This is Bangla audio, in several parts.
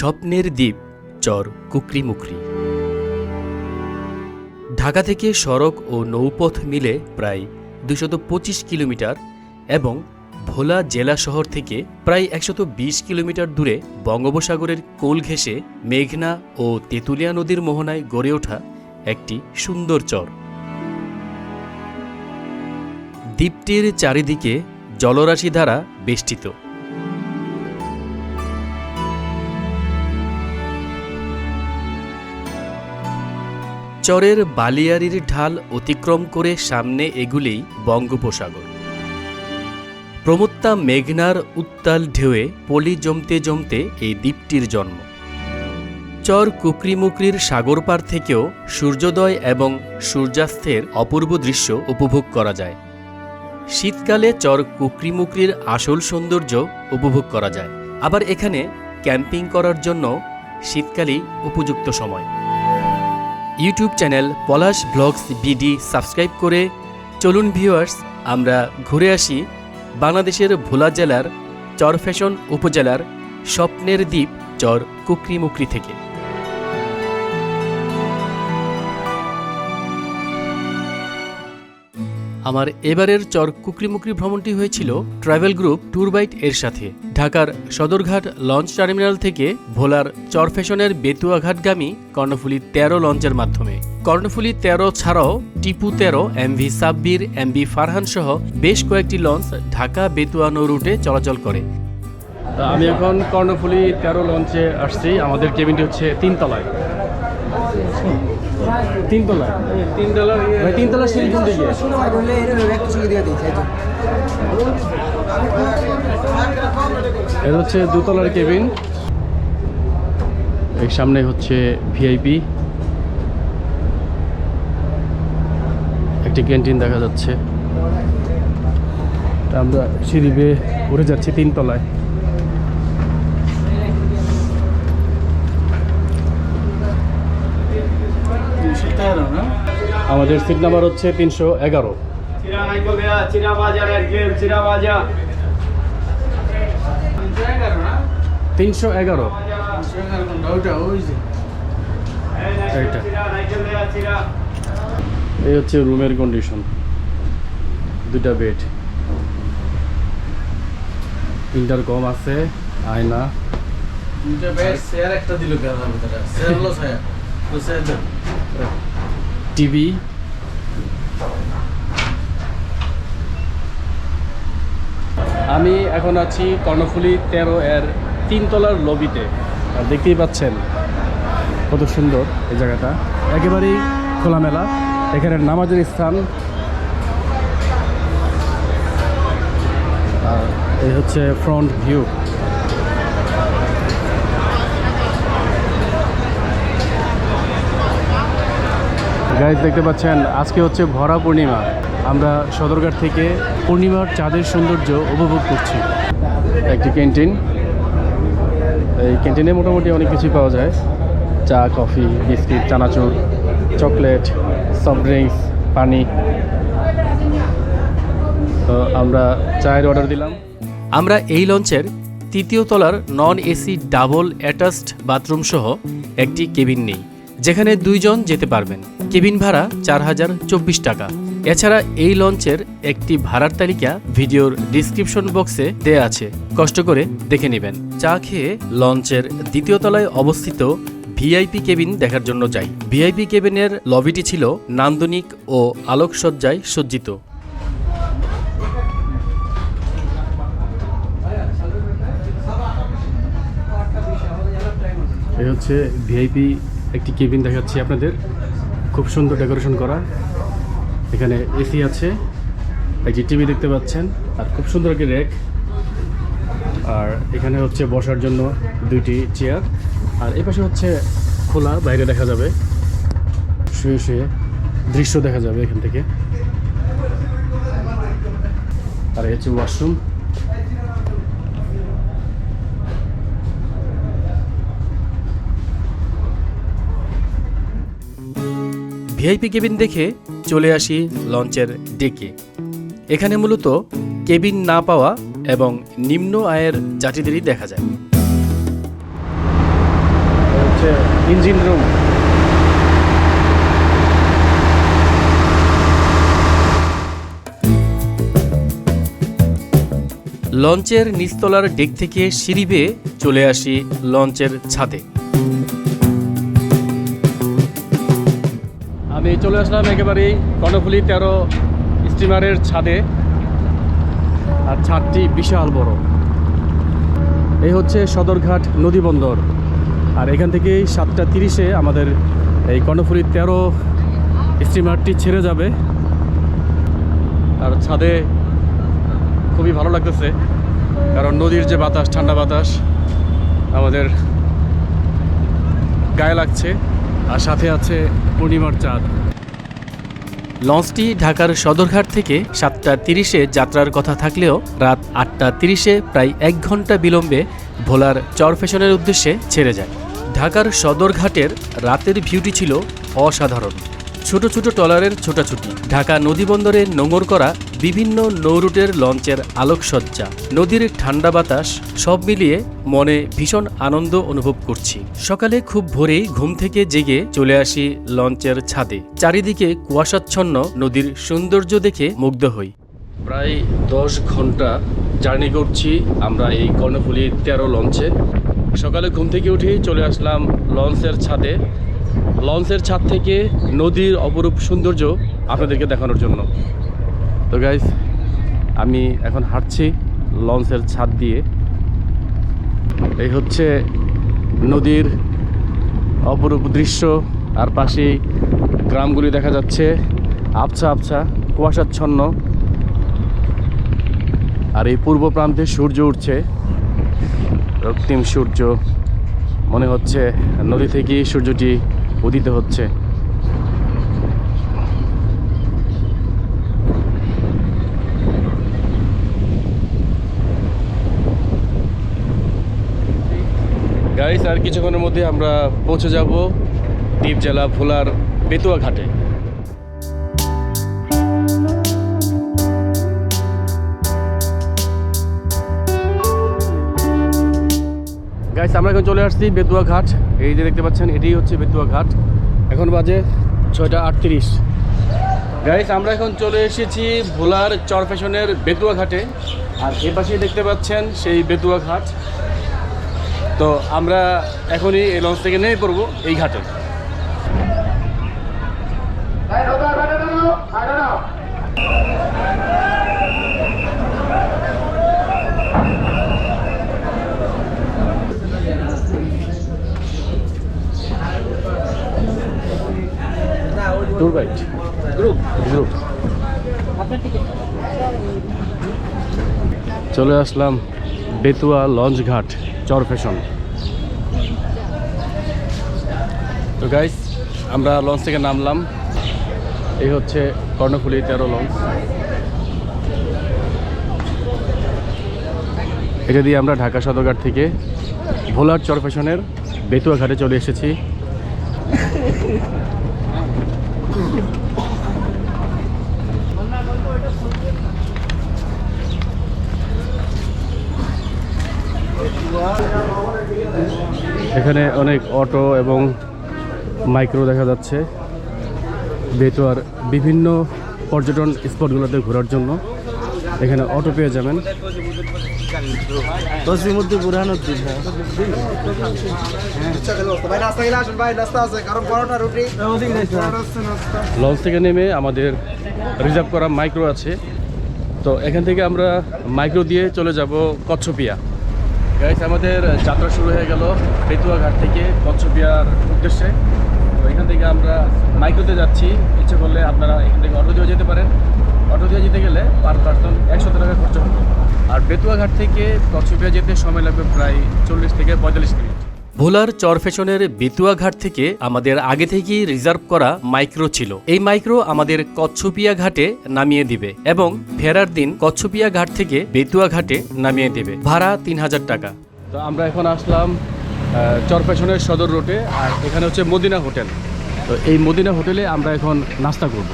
স্বপ্নের দ্বীপ, চর কুকরিমুকরি। ঢাকা থেকে সড়ক ও নৌপথ মিলে প্রায় দুশত পঁচিশ কিলোমিটার এবং ভোলা জেলা শহর থেকে প্রায় একশত বিশ কিলোমিটার দূরে বঙ্গোপসাগরের কোল ঘেঁষে মেঘনা ও তেঁতুলিয়া নদীর মোহনায় গড়ে ওঠা একটি সুন্দর চর। দ্বীপটির চারিদিকে জলরাশি দ্বারা বেষ্টিত। চরের বালিয়ারির ঢাল অতিক্রম করে সামনে এগুলেই বঙ্গোপসাগর। প্রমত্তা মেঘনার উত্তাল ঢেউয়ে পলি জমতে জমতে এই দ্বীপটির জন্ম। চর কুকরিমুকরির সাগর পার থেকেও সূর্যোদয় এবং সূর্যাস্তের অপূর্ব দৃশ্য উপভোগ করা যায়। শীতকালে চর কুকরিমুকরির আসল সৌন্দর্য উপভোগ করা যায়। আবার এখানে ক্যাম্পিং করার জন্য শীতকালেই উপযুক্ত সময়। YouTube channel Palash blogs BD subscribe করে চলুন ভিউয়ার্স আমরা ঘুরে আসি বাংলাদেশের ভোলা জেলার চর ফ্যাশন উপজেলার স্বপ্নের দ্বীপ চর কুকরিমুকরি থেকে। আমার এবারের চর কুকরিমুকরি ভ্রমণটি হয়েছিল ট্রাভেল গ্রুপ ট্যুর বাইট এর সাথে। ঢাকার সদরঘাট লঞ্চ টার্মিনাল থেকে ভোলার চর ফ্যাশনের বেতুয়াঘাটগামী কর্ণফুলি তেরো লঞ্চের মাধ্যমে। কর্ণফুলি তেরো ছাড়াও টিপু তেরো এমভি সাব্বির এমভি ফারহান সহ বেশ কয়েকটি লঞ্চ ঢাকা বেতুয়া নৌ রুটে চলাচল করে। আমি এখন কর্ণফুলি তেরো লঞ্চে আসছি। আমাদের কেবিনটি হচ্ছে তিনতলায়। তিনতলায় তিনতলা? ভাই তিনতলা সিঁড়ি কোন দিকে এটা হচ্ছে দোতলার কেবিন। এর সামনে হচ্ছে ভিআইপি। একটি ক্যান্টিন দেখা যাচ্ছে। আমরা সিঁড়ি বেয়ে উঠে যাচ্ছি তিনতলায়। আমাদের সিট নাম্বার হচ্ছে তিনশো এগারো। তিনশো এগারো। এই হচ্ছে রুমের কন্ডিশন দুটা বেড ইন্টারকম আছে, আয়না। দুটো বেড একটা দিল টিভি আমি এখন আছি কর্ণফুলী তেরো এর তিনতলার লবিতে। আর দেখতেই পাচ্ছেন কত সুন্দর এই জায়গাটা। একেবারেই খোলামেলা। এখানে নামাজের স্থান। আর এই হচ্ছে ফ্রন্ট ভিউ গাইজ দেখতে পাচ্ছেন, আজকে হচ্ছে ভরা পূর্ণিমা। আমরা সদরঘাট থেকে পূর্ণিমার চাঁদের সৌন্দর্য উপভোগ করছি। একটি ক্যান্টিন। এই ক্যান্টিনে মোটামুটি অনেক কিছুই পাওয়া যায়। চা, কফি, বিস্কিট, চানাচুর, চকলেট, সফট ড্রিঙ্কস, পানি। তো আমরা চায়ের অর্ডার দিলাম। আমরা এই লঞ্চের তৃতীয় তলার non AC double attached bathroom সহ একটি কেবিন নেই। যেখানে দুইজন যেতে পারবেন। কেবিন ভাড়া চার হাজার চব্বিশ টাকা। এছাড়া এই লঞ্চের একটি ভাড়ার তালিকা ভিডিওর ডিসক্রিপশন বক্সে দেয়া আছে। কষ্ট করে দেখে নেবেন। চা খেয়ে লঞ্চের দ্বিতীয় তলায় অবস্থিত ভিআইপি কেবিন দেখার জন্য যাই। ভিআইপি কেবিনের লবিটি ছিল নান্দনিক ও আলোকসজ্জায় সজ্জিত। এই হচ্ছে ভিআইপি একটি কেবিন দেখাচ্ছি আপনাদের। খুব সুন্দর ডেকোরেশন করা। এখানে এসি আছে, একটি টিভি দেখতে পাচ্ছেন, আর খুব সুন্দর একটি র্যাক আর এখানে হচ্ছে বসার জন্য দুইটি চেয়ার। আর এই পাশে হচ্ছে খোলা, বাইরে দেখা যাবে। শুয়ে শুয়ে দৃশ্য দেখা যাবে এখান থেকে। আর এই হচ্ছে ওয়াশরুম। ভিআইপি কেবিন দেখে চলে আসি লঞ্চের ডেকে এখানে মূলত কেবিন না পাওয়া এবং নিম্ন আয়ের যাত্রীদেরই দেখা যায়। Engine room. লঞ্চের নিচতলার ডেক থেকে সিঁড়ি বেয়ে চলে আসি লঞ্চের ছাদে। আমি চলে আসলাম একেবারেই কর্ণফুলি তেরো স্টিমারের ছাদে। আর ছাদটি বিশাল বড়। এই হচ্ছে সদরঘাট নদী বন্দর। আর এখান থেকেই সাতটা তিরিশে আমাদের এই কর্ণফুলি তেরো স্টিমারটি ছেড়ে যাবে। আর ছাদে খুবই ভালো লাগতেছে, কারণ নদীর যে বাতাস, ঠান্ডা বাতাস, আমাদের গায়ে লাগছে। আর সাথে আছে পূর্ণিমার চাঁদ। লঞ্চটি ঢাকার সদরঘাট থেকে সাতটা তিরিশে যাত্রার কথা থাকলেও রাত আটটা তিরিশে প্রায় এক ঘণ্টা বিলম্বে ভোলার চরফেশনের উদ্দেশ্যে ছেড়ে যায়। ঢাকার সদরঘাটের রাতের ভিউটি ছিল অসাধারণ। ছোট ছোট ট্রলারের ছোটাছুটি, ঢাকা নদীবন্দরে নোঙর করা বিভিন্ন নৌরুটের লঞ্চের আলোকসজ্জা, নদীর ঠান্ডা বাতাস, সব মিলিয়ে মনে ভীষণ আনন্দ অনুভব করছি। সকালে খুব ভোরেই ঘুম থেকে জেগে চলে আসি লঞ্চের ছাদে। চারিদিকে কুয়াশাচ্ছন্ন নদীর সৌন্দর্য দেখে মুগ্ধ হই। প্রায় দশ ঘণ্টা জার্নি করছি আমরা এই কর্ণফুলি তেরো লঞ্চে। সকালে ঘুম থেকে উঠেই চলে আসলাম লঞ্চের ছাদে। লঞ্চের ছাদ থেকে নদীর অপরূপ সৌন্দর্য আপনাদেরকে দেখানোর জন্য। তো গাইজ আমি এখন হাঁটছি লঞ্চের ছাদ দিয়ে। এই হচ্ছে নদীর অপরূপ দৃশ্য, আর পাশেই গ্রামগুলি দেখা যাচ্ছে। আবছা আবছা, কুয়াশাচ্ছন্ন। আর এই পূর্ব প্রান্তে সূর্য উঠছে। রক্তিম সূর্য। মনে হচ্ছে নদী থেকে সূর্যটি উদিত হচ্ছে। গাইস আর কিছুক্ষণের মধ্যে আমরা পৌঁছে যাব দ্বীপ জেলা ভোলার বেতুয়া ঘাটে। গাইস আমরা এখন চলে আসছি বেতুয়া ঘাট। এই যে দেখতে পাচ্ছেন, এটাই হচ্ছে বেতুয়া ঘাট। এখন বাজে ছয়টা আটত্রিশ। গাইস আমরা এখন চলে এসেছি ভোলার চরফেশনের বেতুয়া ঘাটে। আর এ পাশে দেখতে পাচ্ছেন সেই বেতুয়া ঘাট। তো আমরা এখনই এই লঞ্চ থেকে নেমে পড়ব এই ঘাটে। ট্যুর গাইড গ্রুপ গ্রুপ চলে আসলাম বেতুয়া লঞ্চ ঘাট। চর ফ্যাশন। তো গাইস আমরা লঞ্চ থেকে নামলাম। এই হচ্ছে কর্ণফুলি তেরো লঞ্চ এটা দিয়ে আমরা ঢাকা সদরঘাট থেকে ভোলার চর ফ্যাশনের বেতুয়া ঘাটে চলে এসেছি। এখানে অনেক অটো এবং মাইক্রো দেখা যাচ্ছে। বেতুয়ার বিভিন্ন পর্যটন স্পটগুলোতে ঘোরার জন্য এখানে অটো পেয়ে যাবেন। রুটি লঞ্চ থেকে নেমে আমাদের রিজার্ভ করা মাইক্রো আছে। তো এখান থেকে আমরা মাইক্রো দিয়ে চলে যাব কচ্ছপিয়া। গাইস আমাদের যাত্রা শুরু হয়ে গেল বেতুয়াঘাট থেকে কচ্ছপিয়ার উদ্দেশ্যে। তো এখান থেকে আমরা মাইক্রোতে যাচ্ছি। ইচ্ছে করলে আপনারা এখান থেকে অটো দিয়েও যেতে পারেন। অটো দিয়ে যেতে গেলে পার পার্সন একশো টাকা খরচ হবে। আর বেতুয়াঘাট থেকে কচ্ছপিয়া যেতে সময় লাগবে প্রায় চল্লিশ থেকে পঁয়তাল্লিশ মিনিট। ভোলার চরফেশনের বেতুয়া ঘাট থেকে আমাদের আগে থেকেই রিজার্ভ করা মাইক্রো ছিল। এই মাইক্রো আমাদের কচ্ছপিয়া ঘাটে নামিয়ে দিবে এবং ফেরার দিন কচ্ছপিয়া ঘাট থেকে বেতুয়া ঘাটে নামিয়ে দেবে। ভাড়া তিন হাজার টাকা। তো আমরা এখন আসলাম চরপেশনের সদর রোডে আর এখানে হচ্ছে মদিনা হোটেল। তো এই মদিনা হোটেলে আমরা এখন নাস্তা করব।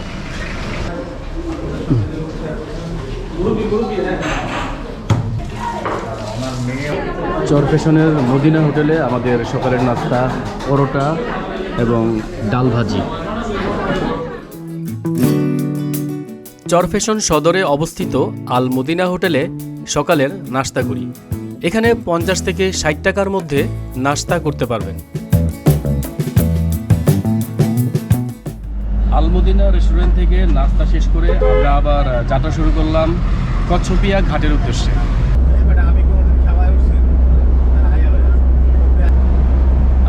চরফেশনের মদিনা হোটেলে আমাদের সকালের নাস্তা পরোটা এবং ডাল ভাজি। চরফেশন সদরে অবস্থিত আল মদিনা হোটেলে সকালের নাস্তা করি। এখানে পঞ্চাশ থেকে ষাট টাকার মধ্যে নাস্তা করতে পারবেন। আলমদিনা রেস্টুরেন্ট থেকে নাস্তা শেষ করে আমরা আবার যাত্রা শুরু করলাম কচ্ছপিয়া ঘাটের উদ্দেশ্যে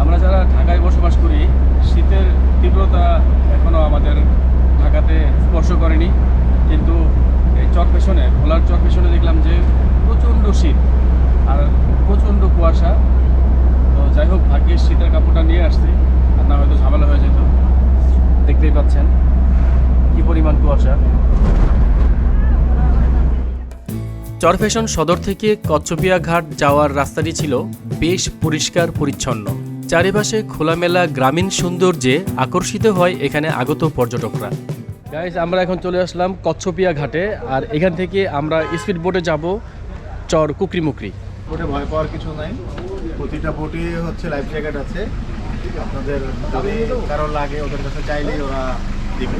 আমরা যারা ঢাকায় বসবাস করি শীতের তীব্রতা এখনও আমাদের ঢাকাতে স্পর্শ করেনি। কিন্তু এই চর পেছনে ভোলার চর পেছনে দেখলাম যে প্রচণ্ড শীত আর প্রচণ্ড কুয়াশা। তো যাই হোক, ভাগ্যের শীতের কাপড়টা নিয়ে আসছি। আর না হয়তো ঝামেলা হয়ে যেত। দেখতেই পাচ্ছেন কি পরিমাণ কুয়াশা। চরফেশন সদর থেকে কচ্ছপিয়া ঘাট যাওয়ার রাস্তাটি ছিল বেশ পরিষ্কার, পরিচ্ছন্ন। চারিপাশে খোলামেলা গ্রামীণ সৌন্দর্যে আকর্ষিত হয় এখানে আগত পর্যটকরা। গাইজ আমরা এখন চলে আসলাম কচ্ছপিয়া ঘাটে আর এখান থেকে আমরা স্পিড বোটে যাব চর কুকরিমুকরি। বোটে ভয় পাওয়ার কিছু নাই। প্রতিটা বোটে হচ্ছে লাইফ জ্যাকেট আছে। আপনাদের যদি কারও লাগে ওদের কাছে চাইলেই ওরা দিবে।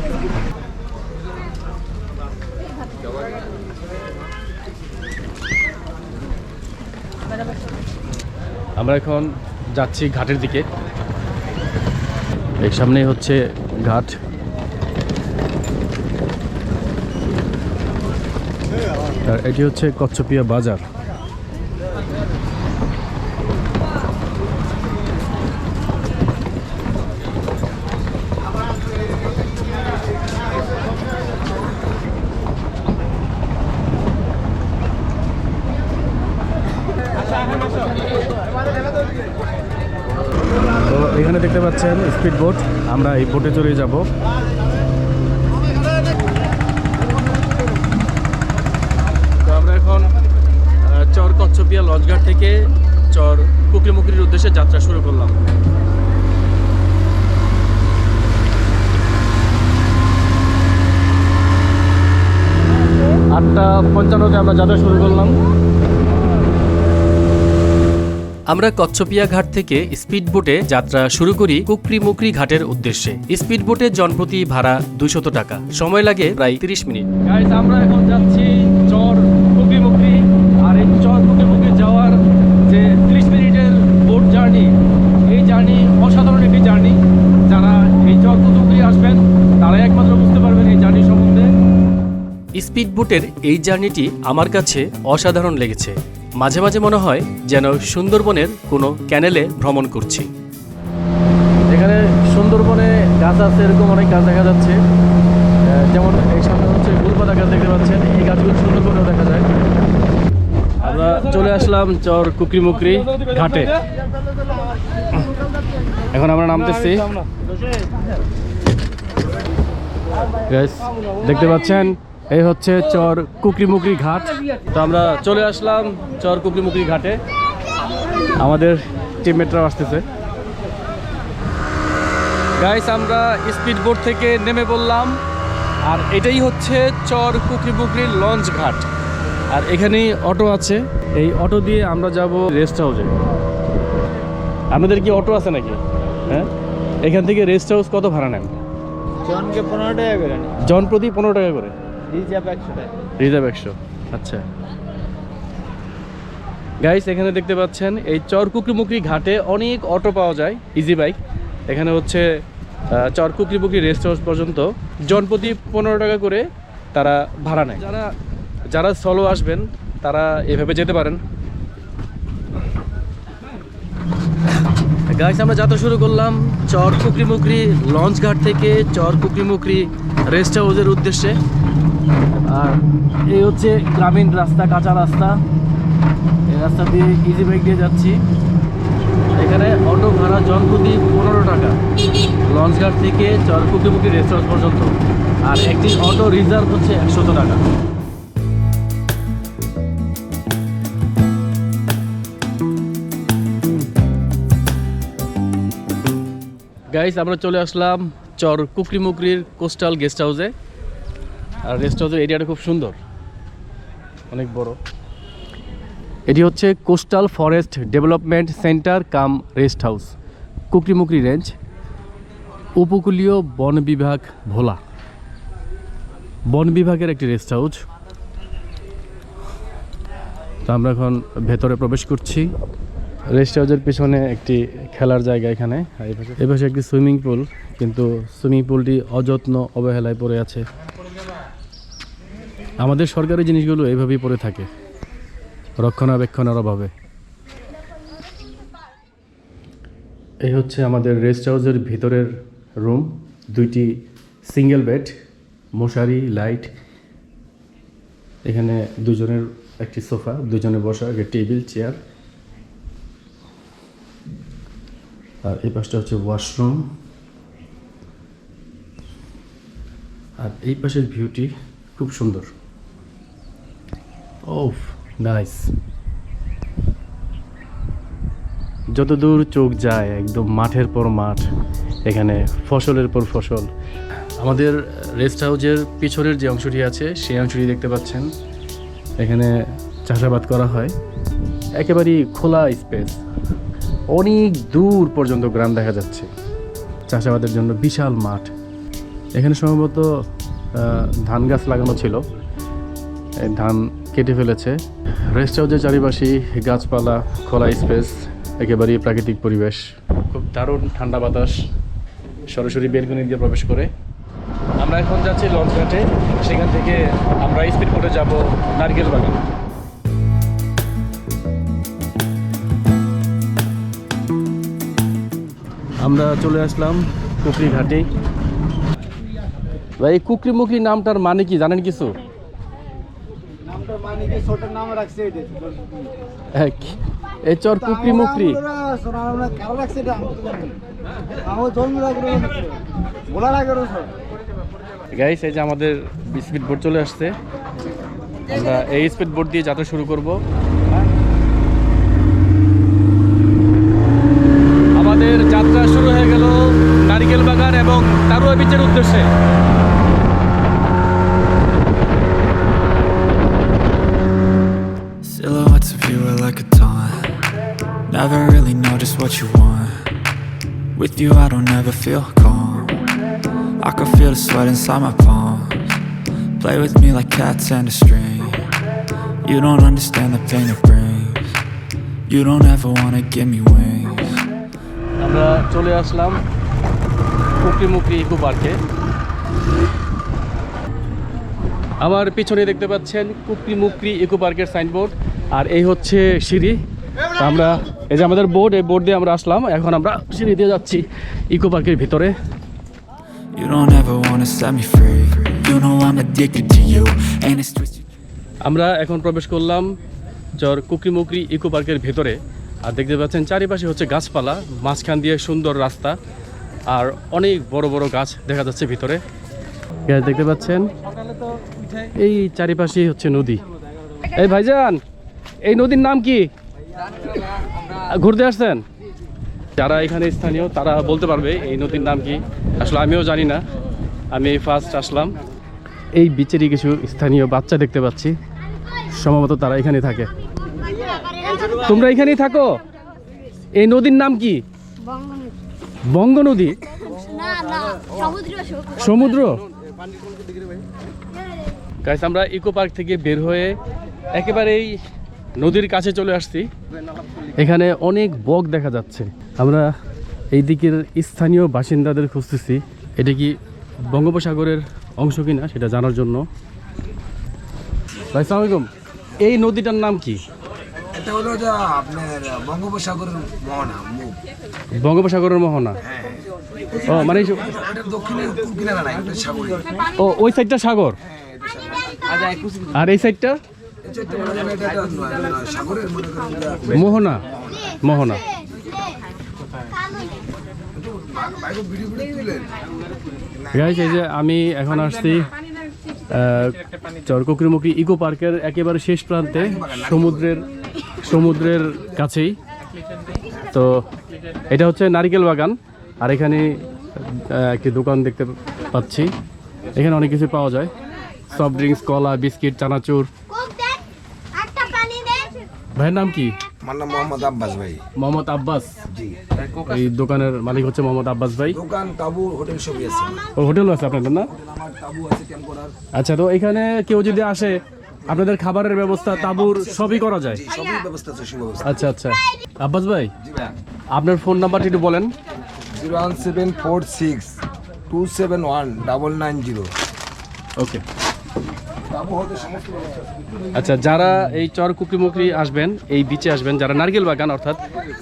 আমরা এখন যাচ্ছি ঘাটের দিকে। এই সামনে হচ্ছে ঘাট। আর এটি হচ্ছে কচ্ছপিয়া বাজার। এখানে দেখতে পাচ্ছেন স্পিড বোট। আমরা এই বোটে চড়ে যাব। তো আমরা এখন চর কচ্ছপিয়া লঞ্চঘাট থেকে চর কুকরিমুকরির উদ্দেশ্যে যাত্রা শুরু করলাম। আটটা পঞ্চান্নতে আমরা যাত্রা শুরু করলাম। আমরা কচ্ছপিয়া ঘাট থেকে স্পিডবোটে যাত্রা শুরু করি কুকরিমুকরি ঘাটের উদ্দেশ্যে। স্পিডবোটের জনপ্রতি ভাড়া দুশত টাকা। সময় লাগে প্রায় তিরিশ মিনিট। আমরা এখন যাচ্ছি চর কুকিমুখি আর এই চর কুকিমুখি যাওয়ার যে ত্রিশ মিনিটের বোট জার্নি এই জার্নি অসাধারণ একটি জার্নি। যারা এই চর কুকিমুখি আসবেন তারাই একমাত্র বুঝতে পারবেন এই জার্নি সম্বন্ধে। স্পিডবোটের এই জার্নিটি আমার কাছে অসাধারণ লেগেছে। মাঝে মাঝে মনে হয় যেন সুন্দরবনের কোনো ক্যানেলে ভ্রমণ করছি এখানে সুন্দরবনে গাছ আছে এরকম অনেক গাছ দেখা যাচ্ছে যেমন এই সামনে হচ্ছে গুলপাতা গাছ দেখতে পাচ্ছেন এই গাছগুলো সুন্দরবনেও দেখা যায় আমরা চলে আসলাম চর কুকরিমুকরি ঘাটে এখন আমরা নামতেছি দেখতে পাচ্ছেন এই হচ্ছে চর কুকরিমুকরি ঘাট। তো আমরা চলে আসলাম চর কুকরিমুকরি ঘাটে। আমাদের টিমমেটরাও আসতেছে। গাইস আমরা স্পিড বোট থেকে নেমে পড়লাম। আর এটাই হচ্ছে চর কুকরিবুকরির লঞ্চ ঘাট। আর এখানেই অটো আছে। এই অটো দিয়ে আমরা যাব রেস্ট হাউসে আপনাদের কি অটো আছে নাকি? হ্যাঁ? এখান থেকে রেস্ট হাউস কত ভাড়া নেন? জনকে পনেরো টাকা করে জন প্রতি পনেরো টাকা করে। রিজার্ভ একশো আচ্ছা। গাইস এখানে দেখতে পাচ্ছেন এই চরকুকরিমুকরি ঘাটে অনেক অটো পাওয়া যায় ইজি বাইক এখানে হচ্ছে চরকুকরিমুকরি রেস্ট হাউস পর্যন্ত জনপ্রতি পনেরো টাকা করে তারা ভাড়া নেয়। যারা যারা সলো আসবেন তারা এভাবে যেতে পারেন। গাইস আমরা যাত্রা শুরু করলাম চর কুকরিমুকরি লঞ্চ ঘাট থেকে চর কুকরিমুকরি রেস্ট হাউসের উদ্দেশ্যে। আর এই হচ্ছে গ্রামীণ রাস্তা, কাঁচা রাস্তা। এই রাস্তা দিয়ে ইজি বাইক দিয়ে যাচ্ছি। এখানে অটো ভাড়া জনপ্রতি পনেরো টাকা। লঞ্চঘাট থেকে চরকুকিমুখী রেস্টুরেন্ট পর্যন্ত। আর একটি অটো রিজার্ভ হচ্ছে একশত টাকা। গাইস আমরা চলে আসলাম চর কুকরিমুকরির কোস্টাল গেস্ট হাউসে আর রেস্ট হাউসের এরিয়াটা খুব সুন্দর। অনেক বড়। এটি হচ্ছে coastal forest development centre cum rest house Kukrimukri range উপকূলীয় বন বিভাগ ভোলা। বন বিভাগের একটি রেস্ট হাউস। তো আমরা এখন ভেতরে প্রবেশ করছি। রেস্ট হাউসের পিছনে একটি খেলার জায়গা এখানে। এই পাশে একটি সুইমিং পুল কিন্তু সুইমিং পুলটি অযত্ন অবহেলায় পড়ে আছে। আমাদের সরকারি জিনিসগুলো এইভাবেই পড়ে থাকে। রক্ষণাবেক্ষণের অভাবে। এই হচ্ছে আমাদের রেস্ট হাউসের ভিতরের রুম। দুইটি সিঙ্গেল বেড, মশারি, লাইট। এখানে দুজনের একটি সোফা, দুজনে বসা একটি টেবিল, চেয়ার। আর এই পাশটা হচ্ছে ওয়াশরুম। আর এই পাশের ভিউটি খুব সুন্দর। ওফ নাইস যত দূর চোখ যায়, একদম মাঠের পর মাঠ, এখানে ফসলের পর ফসল। আমাদের রেস্ট হাউসের পিছনের যে অংশটি আছে, সেই অংশটি দেখতে পাচ্ছেন। এখানে চাষাবাদ করা হয়। একেবারেই খোলা স্পেস অনেক দূর পর্যন্ত গ্রাম দেখা যাচ্ছে। চাষাবাদের জন্য বিশাল মাঠ। এখানে সম্ভবত ধান গাছ লাগানো ছিল। ধান কেটে ফেলেছে। রেস্ট হাউসের চারিপাশে গাছপালা, খোলা স্পেস একেবারেই প্রাকৃতিক পরিবেশ। খুব দারুণ ঠান্ডা বাতাস, সরাসরি বেলকনি দিয়ে প্রবেশ করে। আমরা এখন যাচ্ছি লঞ্চ ঘাটে। সেখান থেকে আমরা স্পিড করে যাব নারকেল বাগান। আমরা চলে আসলাম কুকরি ঘাটে। ভাই কুকরি মুকরি নামটার মানে কি? জানেন কিছু? মানে হ্যাঁ, এই চর কুকরি মুকরি গাইস এই যে আমাদের স্পিড বোট চলে আসছে। আমরা এই স্পিড বোট দিয়ে যাত্রা শুরু করব। Feel calm. I can feel the sweat inside my palms. Play with me like cats and a string. You don't understand the pain it brings. You don't ever wanna give me wings. আমরা চলে আসলাম কুকরি মুকরি ইকো পার্কে আমার পিছনে দেখতে পাচ্ছেন কুকরি মুকরি ইকো পার্কের সাইনবোর্ড আর এই হচ্ছে সিঁড়ি আমরা এই যে আমাদের বোর্ড এই বোর্ড দিয়ে আমরা আসলাম এখন আমরা সিঁড়ি দিয়ে যাচ্ছি ইকো পার্কের ভিতরে. আমরা এখন প্রবেশ করলাম জর কুকরি মুকরি ইকো পার্কের ভেতরে। আর দেখতে পাচ্ছেন চারিপাশে হচ্ছে গাছপালা মাঝখান দিয়ে সুন্দর রাস্তা আর অনেক বড় বড় গাছ দেখা যাচ্ছে ভিতরে। গাছ দেখতে পাচ্ছেন? এই চারিপাশে হচ্ছে নদী। এই ভাইজান এই নদীর নাম কি? ঘুরতে আসছেন? যারা এখানে স্থানীয়, তারা বলতে পারবে এই নদীর নাম কি। আসলে আমিও জানি না। আমি ফার্স্ট আসলাম। এই বিচেরই কিছু স্থানীয় বাচ্চা দেখতে পাচ্ছি। সম্ভবত তারা এখানে থাকে। তোমরা এখানেই থাকো? এই নদীর নাম কি? বঙ্গ নদী। সমুদ্র? গাইস আমরা ইকো পার্ক থেকে বের হয়ে একেবারেই নদীর কাছে চলে আসছি। এখানে অনেক বক দেখা যাচ্ছে। আমরা এই দিকের স্থানীয় বাসিন্দাদের খুঁজতেছি। এটা কি বঙ্গোপসাগরের অংশ কিনা সেটা জানার জন্য। ভাই এই নদীটার নাম কি? এটা হলো যা আপনার বঙ্গোপসাগরের মোহনা বঙ্গোপসাগরের মোহনা? ও মানে দক্ষিণে ও ওই সাইডটা সাগর? আর এই সাইডটা মোহনা? মোহনা। গাইজ যে আমি এখন আসছি চরকুকরিমুখী ইকো পার্কের একেবারে শেষ প্রান্তে, সমুদ্রের সমুদ্রের কাছেই। তো এটা হচ্ছে নারিকেল বাগান, আর এখানে একটি দোকান দেখতে পাচ্ছি। এখানে অনেক কিছু পাওয়া যায়। সফট ড্রিঙ্কস কলা, বিস্কিট, চানাচুর কোক দেন একটা পানি দেন ভাইয়ের নাম কি? আমার নাম মোহাম্মদ আব্বাস ভাই। মোহাম্মদ আব্বাস। জি। এই দোকানের মালিক হচ্ছে মোহাম্মদ আব্বাস ভাই। দোকান তাবু হোটেল সবই আছে। ও হোটেল আছে আপনাদের না? আমার তাবু আছে ক্যাম্প আচ্ছা তো এখানে কেউ যদি আসে আপনাদের খাবারের ব্যবস্থা তাবুর সবই করা যায়? সবই ব্যবস্থা আছে সুব্যবস্থা আচ্ছা আচ্ছা। আব্বাস ভাই জি ভাই আপনার ফোন নাম্বারটি একটু বলেন। Zero one seven four six two seven one double nine zero. Okay. আচ্ছা যারা এই চর কুকরিমুকরি আসবেন, এই বিচে আসবেন, যারা নারকেল বাগান, অর্থাৎ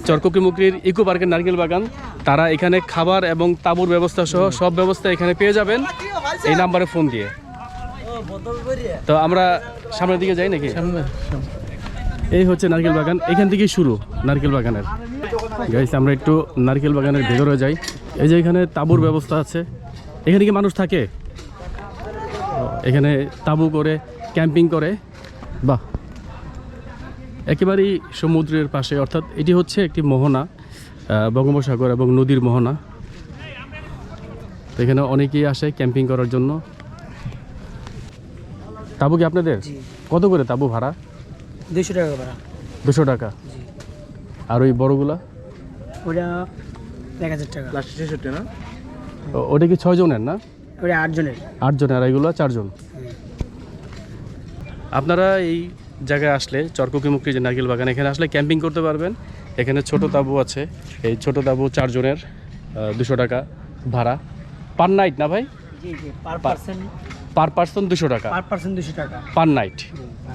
চর কুকরিমুকরির ইকো পার্কের নারকেল বাগান, তারা এখানে খাবার এবং তাঁবুর ব্যবস্থা সহ সব ব্যবস্থা এখানে পেয়ে যাবেন। এই নাম্বারে ফোন দিয়ে। তো আমরা সামনের দিকে যাই নাকি? এই হচ্ছে নারকেল বাগান। এখান থেকেই শুরু নারকেল বাগানের। গাইস আমরা একটু নারকেল বাগানের ভেতরে যাই। এই যে এখানে তাঁবুর ব্যবস্থা আছে। এখানে কি মানুষ থাকে? এখানে তাঁবু করে ক্যাম্পিং করে। বাহ। একেবারেই সমুদ্রের পাশে অর্থাৎ এটি হচ্ছে একটি মোহনা বঙ্গোপসাগর এবং নদীর মোহনা। তো এখানে অনেকেই আসে ক্যাম্পিং করার জন্য। তাবু কি আপনাদের? কত করে তাবু ভাড়া? দুইশো টাকা ভাড়া। দুশো টাকা? আর ওই বড়গুলা? ওটা এক হাজার টাকা। না? ওটা কি ছয় জনের না? ওটা আটজনের। আটজন আর এগুলো চারজন। আপনারা এই জায়গায় আসলে চরকুকিমুখী যে নারকেল বাগান এখানে আসলে ক্যাম্পিং করতে পারবেন। এখানে ছোট তাঁবু আছে। এই ছোট তাঁবু চারজনের দুশো টাকা ভাড়া। পার নাইট না ভাই? Per person. দুশো টাকা। Per night.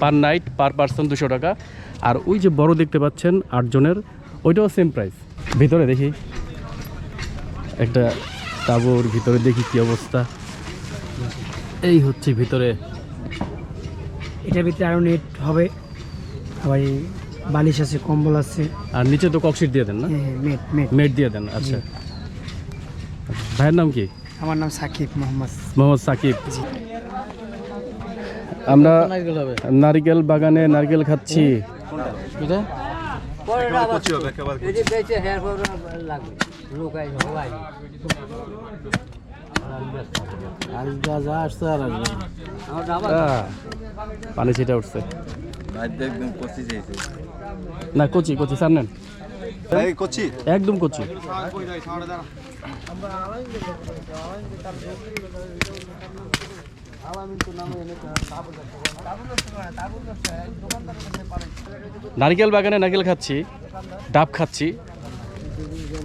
Per night per person দুশো টাকা। আর ওই যে বড় দেখতে পাচ্ছেন আটজনের ওইটাও সেম প্রাইস ভিতরে দেখি। একটা তাঁবুর ভিতরে দেখি কি অবস্থা। এই হচ্ছে ভিতরে। এটার ভিতরে আরও নেট হবে। আবার বালিশ আছে কম্বল আছে। আর নিচে তো ককশিট দিয়ে দেন না? মেট মেট মেট দিয়ে দেন আচ্ছা। ভাইয়ের নাম কি? আমার নাম সাকিব মোহাম্মদ। মোহাম্মদ সাকিব। আমরা নারকেল বাগানে নারকেল খাচ্ছি। আহ, পানি ছিটা উঠছে। না কচি কচি স্যার নেন। একদম কচি। নারকেল বাগানে নারকেল খাচ্ছি ডাব খাচ্ছি।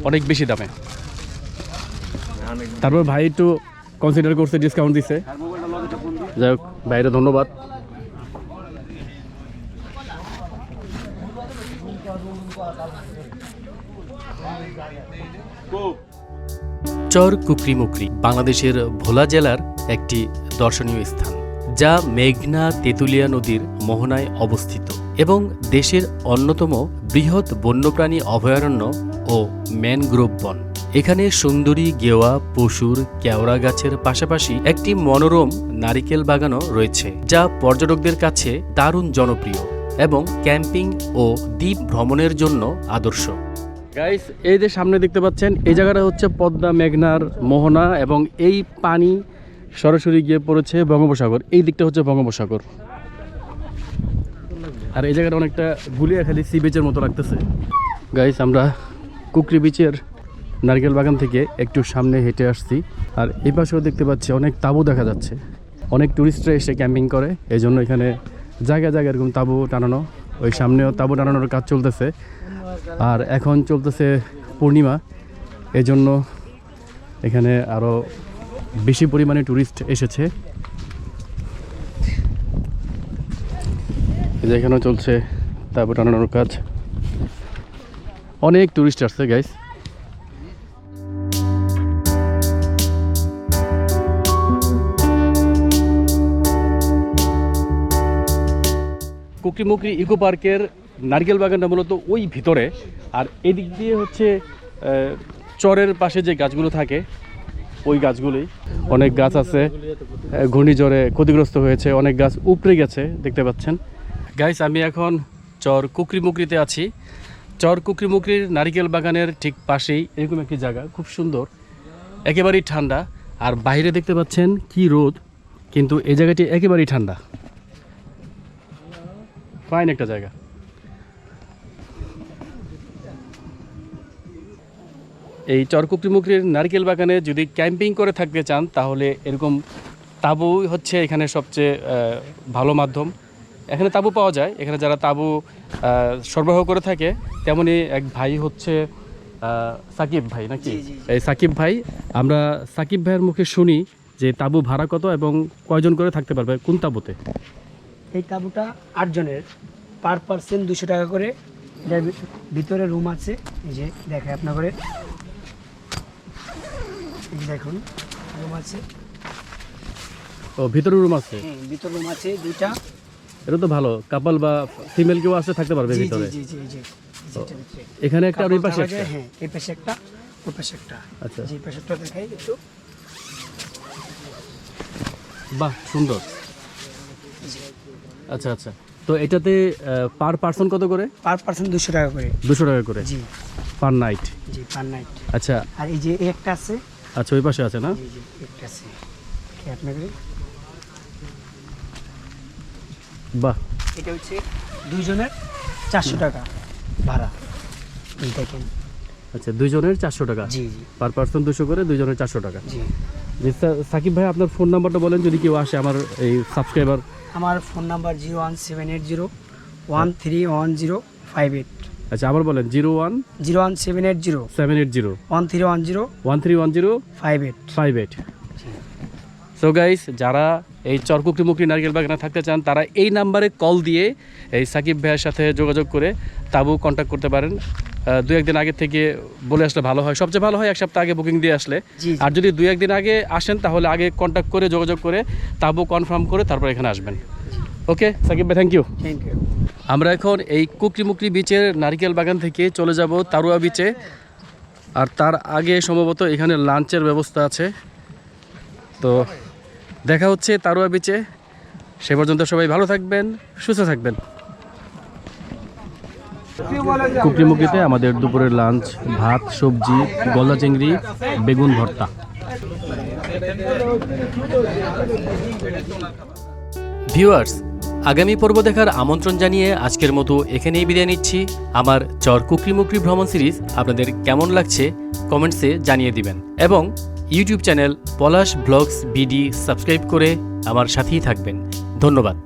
অনেক বেশি দামে। তারপর ভাই একটু কনসিডার করছে ডিসকাউন্ট দিছে। যাই হোক, ভাইরা ধন্যবাদ। চর কুকরিমুকরি বাংলাদেশের ভোলা জেলার একটি দর্শনীয় স্থান, যা মেঘনা তেঁতুলিয়া নদীর মোহনায় অবস্থিত। এবং দেশের অন্যতম বৃহৎ বন্যপ্রাণী অভয়ারণ্য ও ম্যানগ্রোভ বন। এখানে সুন্দরী গেওয়া, পশুর কেওড়া গাছের পাশাপাশি একটি মনোরম নারিকেল বাগানও রয়েছে, যা পর্যটকদের কাছে দারুণ জনপ্রিয় এবং ক্যাম্পিং ও দ্বীপ ভ্রমণের জন্য আদর্শ। গাইস এই যে সামনে দেখতে পাচ্ছেন, এই জায়গাটা হচ্ছে পদ্মা মেঘনার মোহনা এবং এই পানি সরাসরি গিয়ে পড়েছে বঙ্গোপসাগর। এই দিকটা হচ্ছে বঙ্গোপসাগর। আর এই জায়গাটা অনেকটা গুলিয়াখালি সি বিচের মতো লাগতেছে। গাইস আমরা কুকরি বিচের নারকেল বাগান থেকে একটু সামনে হেঁটে আসছি আর এই পাশেও দেখতে পাচ্ছি অনেক তাঁবু দেখা যাচ্ছে। অনেক টুরিস্টরা এসে ক্যাম্পিং করে এই জন্য এখানে জায়গায় জায়গায় এরকম তাঁবু টানানো, ওই সামনেও তাঁবু টানানোর কাজ চলতেছে। আর এখন চলতেছে পূর্ণিমা, এজন্য এখানে আরও বেশি পরিমাণে ট্যুরিস্ট এসেছে। এই যে এখানেও চলছে, তারপর টানানোর কাজ। অনেক ট্যুরিস্ট আসছে গাইস কুকরিমুকরি ইকো পার্কের নারকেল বাগানটা মূলত ওই ভিতরে। আর এদিক দিয়ে হচ্ছে চরের পাশে যে গাছগুলো থাকে, ওই গাছগুলোই অনেক গাছ আছে ঘূর্ণিঝড়ে ক্ষতিগ্রস্ত হয়েছে, অনেক গাছ উপড়ে গেছে, দেখতে পাচ্ছেন। গাইস আমি এখন চর কুকরিমুকরিতে আছি। চর কুকরিমুকরির নারিকেল বাগানের ঠিক পাশেই এরকম একটি জায়গা, খুব সুন্দর। একেবারেই ঠান্ডা। আর বাইরে দেখতে পাচ্ছেন কি রোদ, কিন্তু এই জায়গাটি একেবারেই ঠান্ডা। ফাইন একটা জায়গা। এই চরকুকরিমুকরির নারকেল বাগানে যদি ক্যাম্পিং করে থাকতে চান, তাহলে এরকম তাবুই হচ্ছে এখানে সবচেয়ে ভালো মাধ্যম। এখানে তাঁবু পাওয়া যায়। এখানে যারা তাঁবু সরবরাহ করে থাকে তেমনই এক ভাই হচ্ছে সাকিব ভাই নাকি। এই সাকিব ভাই আমরা সাকিব ভাইয়ের মুখে শুনি যে তাঁবু ভাড়া কত এবং কয়জন করে থাকতে পারবে? কোন তাঁবুতে? এই তাঁবুটা আটজনের পার পার্সেন্ট দুশো টাকা করে। এটার ভিতরে রুম আছে। এই যে দেখায় আপনার করে এই দেখুন রুম আছে। ও ভিতরে রুম আছে? ভিতরে রুম আছে দুইটা। এটা তো ভালো। কাপাল বা ফিমেল কেউ আসলে থাকতে পারবে ভিতরে। এই। এখানে একটা আর ওই পাশে একটা? হ্যাঁ এই পাশে একটা ওই পাশে একটা। আচ্ছা। যে পাশেরটা দেখাই একটু। বাহ সুন্দর। আচ্ছা আচ্ছা। তো এটাতে পার পার্সন কত করে? পার পার্সেন্ট দুশো টাকা করে। দুশো টাকা করে? জি। পার নাইট জি পার নাইট আচ্ছা। আর এই যে একটা আছে? আচ্ছা ওই পাশে আছে না? জি জি একটা আছে। কি আপনাকে বাহ। এটা হচ্ছে দুইজনের চারশো টাকা ভাড়া। এই দেখেন। আচ্ছা দুইজনের চারশো টাকা? জি জি। পার পার্সন দুশো করে দুইজনের চারশো টাকা? জি। জি সাকিব ভাই আপনার ফোন নাম্বারটা বলেন যদি কেউ আসে আমার এই সাবস্ক্রাইবার। আমার phone number zero one seven eight zero one three one zero five eight. আচ্ছা আবার বলেন zero one zero one seven eight zero seven eight zero one three one zero one three one zero five eight. Five eight. So guys যারা এই চরকুকরি মুকরি নারকেল বাগানে থাকতে চান তারা এই নাম্বারে কল দিয়ে এই সাকিব ভাইয়ের সাথে যোগাযোগ করে তাবু কন্ট্যাক্ট করতে পারেন। দু একদিন আগে থেকে বলে আসলে ভালো হয়। সবচেয়ে ভালো হয় এক সপ্তাহ আগে বুকিং দিয়ে আসলে। আর যদি দু একদিন আগে আসেন তাহলে আগে কন্ট্যাক্ট করে যোগাযোগ করে তাবু কনফার্ম করে তারপর এখানে আসবেন। ওকে সাকিব ভাই থ্যাংক ইউ থ্যাংক ইউ আমরা এখন এই কুকরিমুকরি বিচের নারিকেল বাগান থেকে চলে যাব তারুয়া বিচে আর তার আগে সম্ভবত এখানে লাঞ্চের ব্যবস্থা আছে। তো দেখা হচ্ছে তারুয়া বিচে সে পর্যন্ত সবাই ভালো থাকবেন সুস্থ থাকবেন। কুকরিমুকরিতে আমাদের দুপুরের লাঞ্চ ভাত সবজি গলদা চিংড়ি বেগুন ভর্তা। ভিউয়ার্স আগামী পর্ব দেখার আমন্ত্রণ জানিয়ে আজকের মতো এখানেই বিদায় নিচ্ছি। আমার চর কুকরিমুকরি ভ্রমণ সিরিজ আপনাদের কেমন লাগছে কমেন্টসে জানিয়ে দিবেন। এবং YouTube channel Palash blogs BD subscribe করে আমার সাথেই থাকবেন। ধন্যবাদ।